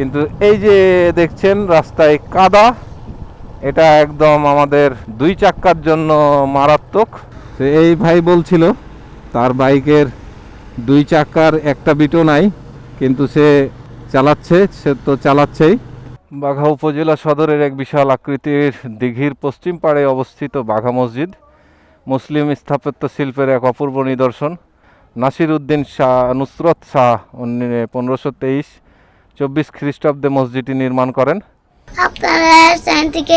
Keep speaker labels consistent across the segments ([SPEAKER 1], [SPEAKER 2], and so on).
[SPEAKER 1] কিন্তু এই যে দেখছেন রাস্তায় কাদা, এটা একদম আমাদের দুই চাক্কার জন্য মারাত্মক। এই ভাই বলছিল, তার বাইকের দুই চাক্কার একটা বিটো নাই, কিন্তু সে চালাচ্ছে, সে তো চালাচ্ছেই। বাঘা উপজেলা সদরের এক বিশাল আকৃতির দিঘির পশ্চিম পাড়ে অবস্থিত বাঘা মসজিদ, মুসলিম স্থাপত্য শিল্পের এক অপূর্ব নিদর্শন। নাসির উদ্দিন শাহ, নুসরত শাহ পনেরোশো তেইশ চব্বিশ খ্রিস্টাব্দে মসজিদটি নির্মাণ করেন।
[SPEAKER 2] আপনারা চ্যানেল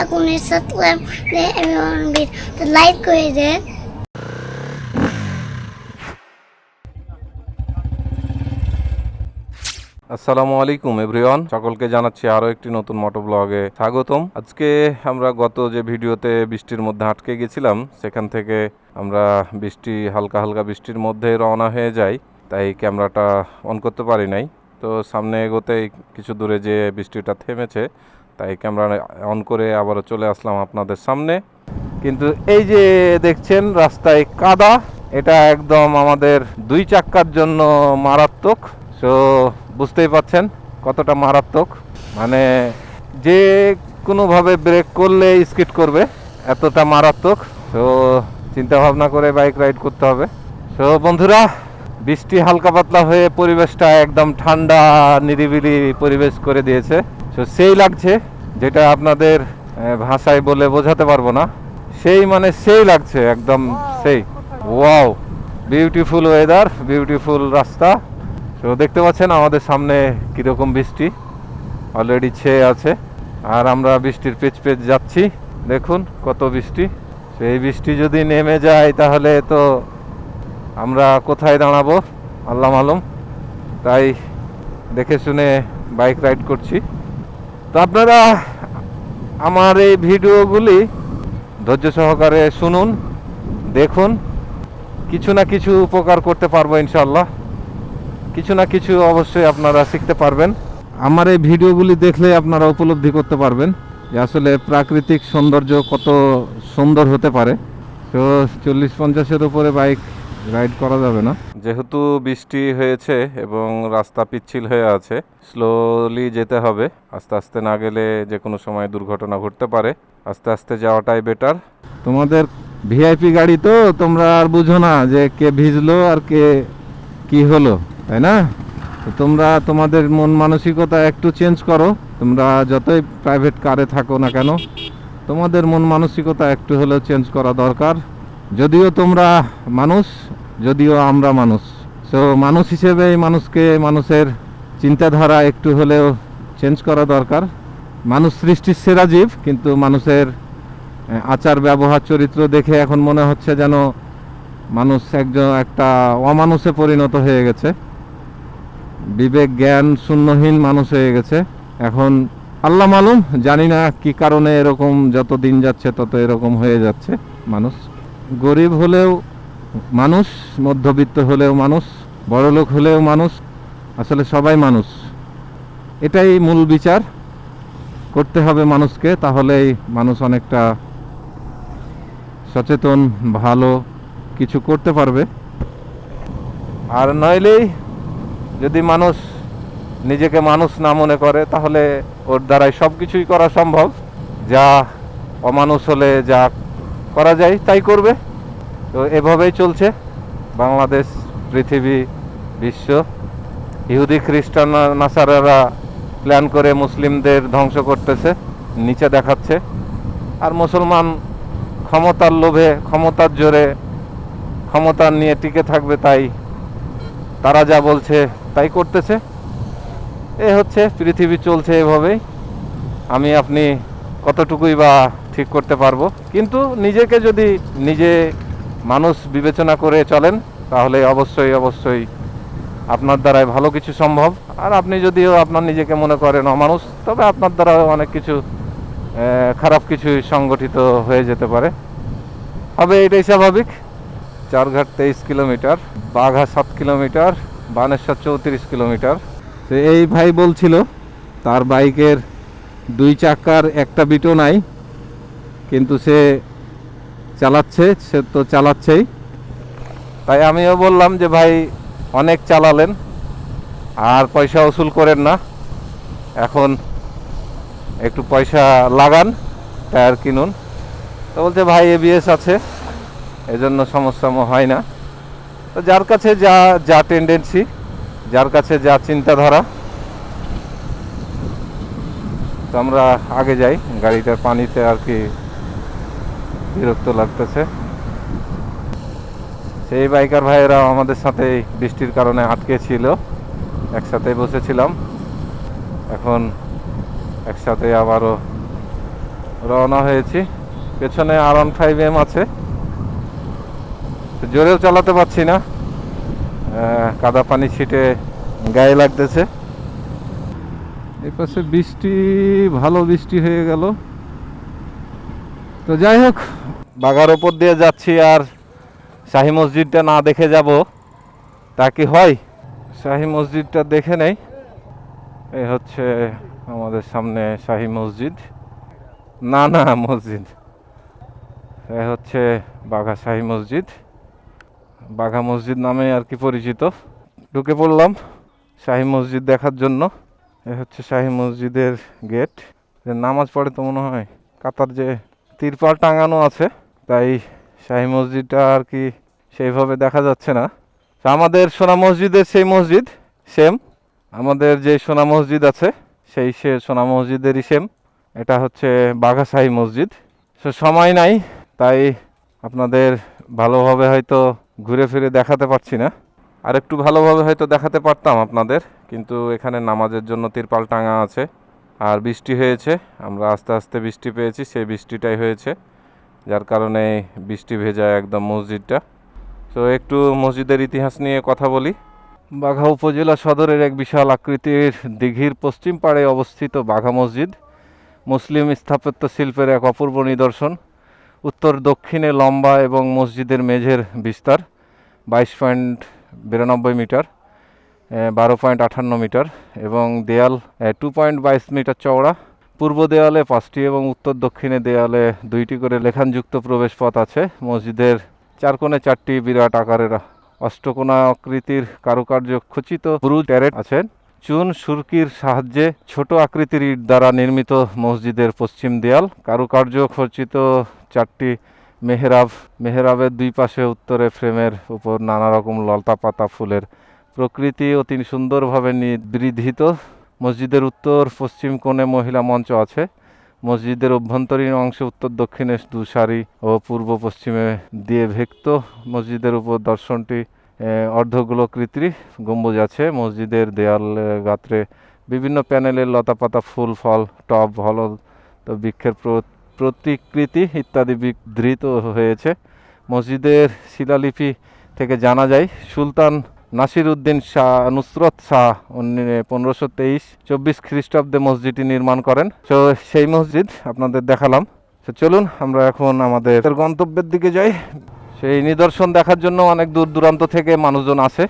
[SPEAKER 2] এখনই সাবস্ক্রাইব করে এবং লাইক করে দেন।
[SPEAKER 1] আসসালামু আলাইকুম এভরিওয়ান। সকলকে জানাচ্ছি আরও একটি নতুন মোটো ব্লগে স্বাগতম। আজকে আমরা গত যে ভিডিওতে বৃষ্টির মধ্যে আটকে গেছিলাম সেখান থেকে আমরা বৃষ্টি হালকা হালকা বৃষ্টির মধ্যে রওনা হয়ে যাই। তাই ক্যামেরাটা অন করতে পারি নাই। তো সামনে এগোতেই কিছু দূরে যে বৃষ্টিটা থেমেছে, তাই ক্যামেরা অন করে আবারও চলে আসলাম আপনাদের সামনে। কিন্তু এই যে দেখছেন রাস্তায় কাদা, এটা একদম আমাদের দুই চাক্কার জন্য মারাত্মক। সো বুঝতেই পাচ্ছেন কতটা মারাত্মক। মানে যে কোনোভাবে ব্রেক করলে স্কিড করবে, এতটা মারাত্মক। তো চিন্তা ভাবনা করে বাইক রাইড করতে হবে। তো বন্ধুরা বৃষ্টি হালকা পাতলা হয়ে পরিবেশটা একদম ঠান্ডা, নিরিবিলি পরিবেশ করে দিয়েছে। তো সেই লাগছে, যেটা আপনাদের ভাষায় বলে বোঝাতে পারব না। সেই মানে সেই লাগছে, একদম সেই। ওয়াও বিউটিফুল ওয়েদার বিউটিফুল রাস্তা। তো দেখতে পাচ্ছেন আমাদের সামনে কীরকম বৃষ্টি। অলরেডি ছেয়ে আছে। আর আমরা বৃষ্টির পেচ পেচ যাচ্ছি। দেখুন কত বৃষ্টি। সেই বৃষ্টি যদি নেমে যায়, তাহলে তো আমরা কোথায় দাঁড়াবো? আল্লাহ মালুম। তাই দেখে শুনে বাইক রাইড করছি। তো আপনারা আমার এই ভিডিওগুলি ধৈর্য সহকারে শুনুন, দেখুন। কিছু না কিছু উপকার করতে পারব ইনশাল্লাহ কিছু না কিছু অবশ্যই আপনারা শিখতে পারবেন। আমার এই ভিডিওগুলি দেখলে আপনারা উপলব্ধি করতে পারবেন যে আসলে প্রাকৃতিক সৌন্দর্য কত সুন্দর হতে পারে। তো চল্লিশ পঞ্চাশের উপরে বাইক রাইড করা যাবে না। যেহেতু বৃষ্টি হয়েছে এবং রাস্তা পিচ্ছিল হয়ে আছে স্লোলি যেতে হবে। আস্তে আস্তে না গেলে যে কোনো সময় দুর্ঘটনা ঘটতে পারে। আস্তে আস্তে যাওয়াটাই বেটার তোমাদের ভিআইপি গাড়ি তো তোমরা আর বুঝো না যে কে ভিজলো আর কে কি হলো তাই না? তোমরা তোমাদের মন মানসিকতা একটু চেঞ্জ করো। তোমরা যতই প্রাইভেট কারে থাকো না কেন তোমাদের মন মানসিকতা একটু হলেও চেঞ্জ করা দরকার। যদিও তোমরা মানুষ, যদিও আমরা মানুষ। সো মানুষ হিসেবে মানুষকে মানুষের চিন্তাধারা একটু হলেও চেঞ্জ করা দরকার। মানুষ সৃষ্টির সেরা জীব, কিন্তু মানুষের আচার, ব্যবহার, চরিত্র দেখে এখন মনে হচ্ছে যেন মানুষ একজন, একটা অমানুষে পরিণত হয়ে গেছে। বিবেক, জ্ঞান, শূন্যহীন মানুষ হয়ে গেছে। এখন আল্লাহ মালুম, জানি না কি কারণে এরকম যত দিন যাচ্ছে তত এরকম হয়ে যাচ্ছে মানুষ। গরিব হলেও মানুষ, মধ্যবিত্ত হলেও মানুষ, বড়লোক হলেও মানুষ, আসলে সবাই মানুষ। এটাই মূল বিচার। করতে হবে মানুষকে, তাহলেই মানুষ অনেকটা সচেতন, ভালো কিছু করতে পারবে। আর নইলেই যদি মানুষ নিজেকে মানুষ না মনে করে, তাহলে ওর দ্বারাই সব কিছুই করা সম্ভব। যা অমানুষ হলে যা করা যায়, তাই করবে। তো এভাবেই চলছে। বাংলাদেশ, পৃথিবী, বিশ্ব। ইহুদি, খ্রিস্টান নাসারারা প্ল্যান করে মুসলিমদের ধ্বংস করতেছে, নিচে দেখাচ্ছে। আর মুসলমান ক্ষমতার লোভে, ক্ষমতার জোরে, ক্ষমতা নিয়ে টিকে থাকবে তাই তারা যা বলছে তাই করতেছে। এ হচ্ছে, পৃথিবী চলছে এভাবেই। আমি আপনি কতটুকুই বা ঠিক করতে পারব। কিন্তু নিজেকে যদি নিজে মানুষ বিবেচনা করে চলেন, তাহলে অবশ্যই অবশ্যই আপনার দ্বারাই ভালো কিছু সম্ভব। আর আপনি যদিও আপনার নিজেকে মনে করেন অমানুষ, তবে আপনার দ্বারা অনেক কিছু খারাপ কিছু সংগঠিত হয়ে যেতে পারে। হবে এটাই স্বাভাবিক। চারঘাট তেইশ কিলোমিটার, বাঘা সাত কিলোমিটার, বানেশ্বর চৌত্রিশ কিলোমিটার। তো এই ভাই বলছিল, তার বাইকের দুই চাকার একটা বিটো নাই। কিন্তু সে চালাচ্ছে, সে তো চালাচ্ছেই। তাই আমিও বললাম যে, ভাই, অনেক চালালেন, আর পয়সা উসুল করেন না। এখন একটু পয়সা লাগান, টায়ার কিনুন। তো বলছে, ভাই এবিএস আছে, এজন্য সমস্যা হয় না। তো যার কাছে যা যা টেন্ডেন্সি যার কাছে যা চিন্তাধারা, তো আমরা আগে যাই, গাড়িটার পানিতে আর কি বিরক্ত লাগতেছে। সেই বাইকার ভাইয়েরা আমাদের সাথে বৃষ্টির কারণে আটকে ছিল। একসাথে বসেছিলাম। এখন একসাথে আবারও রওনা হয়েছি। পেছনে আর ওয়ান ফাইভ এম আছে। জোরেও চালাতে পারছি না। কাদা পানি ছিটে গায়ে লাগতেছে। এই পাশে বৃষ্টি, ভালো বৃষ্টি হয়ে গেল। তো যাই হোক বাগার ওপর দিয়ে যাচ্ছি আর শাহী মসজিদটা না দেখে যাব। তা কি হয়? শাহী মসজিদটা দেখে নেই। এই হচ্ছে আমাদের সামনে শাহী মসজিদ। না না, মসজিদ। এ হচ্ছে বাঘা শাহী মসজিদ। বাঘা মসজিদ নামে আর কি পরিচিত। ঢুকে পড়লাম শাহী মসজিদ দেখার জন্য। এ হচ্ছে শাহী মসজিদের গেট। যে নামাজ পড়ে তো মনে হয় কাতার যে তিরপাল টাঙানো আছে, তাই শাহী মসজিদটা আর কি সেইভাবে দেখা যাচ্ছে না। আমাদের সোনা মসজিদের সেই মসজিদ, সেম। আমাদের যে সোনা মসজিদ আছে, সেই সে সোনা মসজিদেরই সেম। এটা হচ্ছে বাঘাশাহী মসজিদ। সো সময় নাই, তাই আপনাদের ভালোভাবে হয়তো ঘুরে ফিরে দেখাতে পারছি না। আর একটু ভালোভাবে হয়তো দেখাতে পারতাম আপনাদের, কিন্তু এখানে নামাজের জন্য তিরপাল টাঙা আছে। আর বৃষ্টি হয়েছে, আমরা আস্তে আস্তে বৃষ্টি পেয়েছি, সেই বৃষ্টিটাই হয়েছে। যার কারণে বৃষ্টি ভেজা একদম মসজিদটা। তো একটু মসজিদের ইতিহাস নিয়ে কথা বলি। বাঘা উপজেলা সদরের এক বিশাল আকৃতির দিঘির পশ্চিম পাড়ে অবস্থিত বাঘা মসজিদ, মুসলিম স্থাপত্য শিল্পের এক অপূর্ব নিদর্শন। উত্তর দক্ষিণে লম্বা এবং মসজিদের মেঝের বিস্তার, বাইশ পয়েন্ট বিরানব্বই মিটার। বারো পয়েন্ট আটান্ন মিটার এবং দেয়াল টু পয়েন্ট বাইশ মিটার চওড়া। পূর্ব দেয়ালে পাঁচটি এবং উত্তর দক্ষিণে দেয়ালে দুইটি করে লেখানযুক্ত প্রবেশপথ আছে। মসজিদের চার কোণে চারটি বিরাট আকারের অষ্টকোণা আকৃতির কারুকার্য খচিত ব্রুজ ট্যারেট আছেন চুন সুরকির সাহায্যে ছোট আকৃতির ইট দ্বারা নির্মিত মসজিদের পশ্চিম দেয়াল। কারুকার্য খচিত চারটি মেহরাব। মেহরাবের দুই পাশে উত্তরে ফ্রেমের উপর নানা রকম লতা পাতা ফুলের প্রকৃতি অতি সুন্দরভাবে নিবৃধিত মসজিদের উত্তর, পশ্চিম কোণে মহিলা মঞ্চ আছে। মসজিদের অভ্যন্তরীণ অংশে উত্তর দক্ষিণে দু সারি ও পূর্ব পশ্চিমে দিয়ে ভেক্ত। মসজিদের উপর দর্শনটি অর্ধগোলকৃতি গম্বুজ আছে। মসজিদের দেয়াল গাত্রে বিভিন্ন প্যানেলের লতাপাতা, ফুল, ফল, টব তো বৃক্ষের প্রতিকৃতি ইত্যাদি বিধৃত হয়েছে। মসজিদের শিলালিপি থেকে জানা যায়, সুলতান নাসির উদ্দিন শাহ, নুসরত শাহ উনি পনেরোশো তেইশ চব্বিশ খ্রিস্টাব্দে মসজিদটি নির্মাণ করেন। তো সেই মসজিদ আপনাদের দেখালাম। তো চলুন আমরা এখন আমাদের গন্তব্যের দিকে যাই। সেই নিদর্শন দেখার জন্য অনেক দূর দূরান্ত থেকে মানুষজন আসে।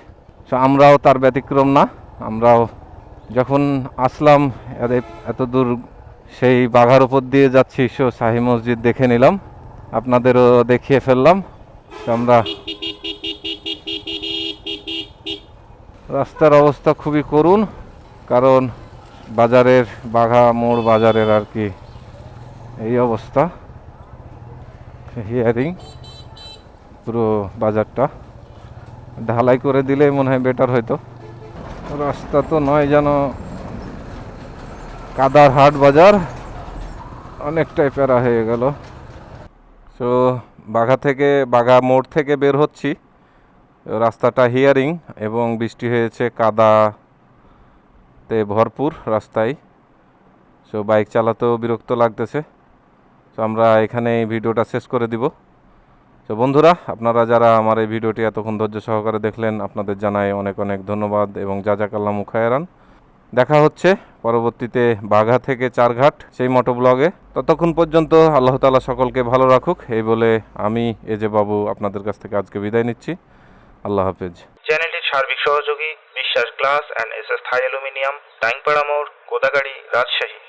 [SPEAKER 1] তো আমরাও তার ব্যতিক্রম না। আমরাও যখন আসলাম এত- দূর সেই বাঘার উপর দিয়ে যাচ্ছি, সো শাহি মসজিদ দেখে নিলাম। আপনাদেরও দেখিয়ে ফেললাম। আমরা রাস্তার অবস্থা খুবই করুণ, কারণ বাজারের বাঘা মোড় বাজারের আর কি এই অবস্থা। হিয়ারিং পুরো বাজারটা ঢালাই করে দিলে মনে হয় বেটার হয়তো। রাস্তা তো নয় যেন কাদার হাট বাজার, অনেকটাই প্যারা হয়ে গেল। সো বাঘা থেকে, বাঘা মোড় থেকে বের হচ্ছি। রাস্তাটা হিয়ারিং এবং বৃষ্টি হয়েছে কাদাতে ভরপুর রাস্তায়। সো বাইক চালাতেও বিরক্ত লাগতেছে। তো আমরা এখানে ভিডিওটা শেষ করে দিব। তো বন্ধুরা, আপনারা যারা আমার এই ভিডিওটি এতক্ষণ ধৈর্য সহকারে দেখলেন, আপনাদের জানাই অনেক অনেক ধন্যবাদ এবং জাজাকাল্লা মুখায়রান। দেখা হচ্ছে পরবর্তীতে বাঘা থেকে চারঘাট, সেই মোটো ব্লগে ততক্ষণ পর্যন্ত আল্লাহ তালা সকলকে ভালো রাখুক, এই বলে আমি এজে বাবু আপনাদের কাছ থেকে আজকে বিদায় নিচ্ছি। আল্লাহ হাফেজ।
[SPEAKER 3] চ্যানেলটির সার্বিক সহযোগী, Biswas glass and S S Thai aluminium, Taingpara মোড়, কোদাগাড়ি, রাজশাহী।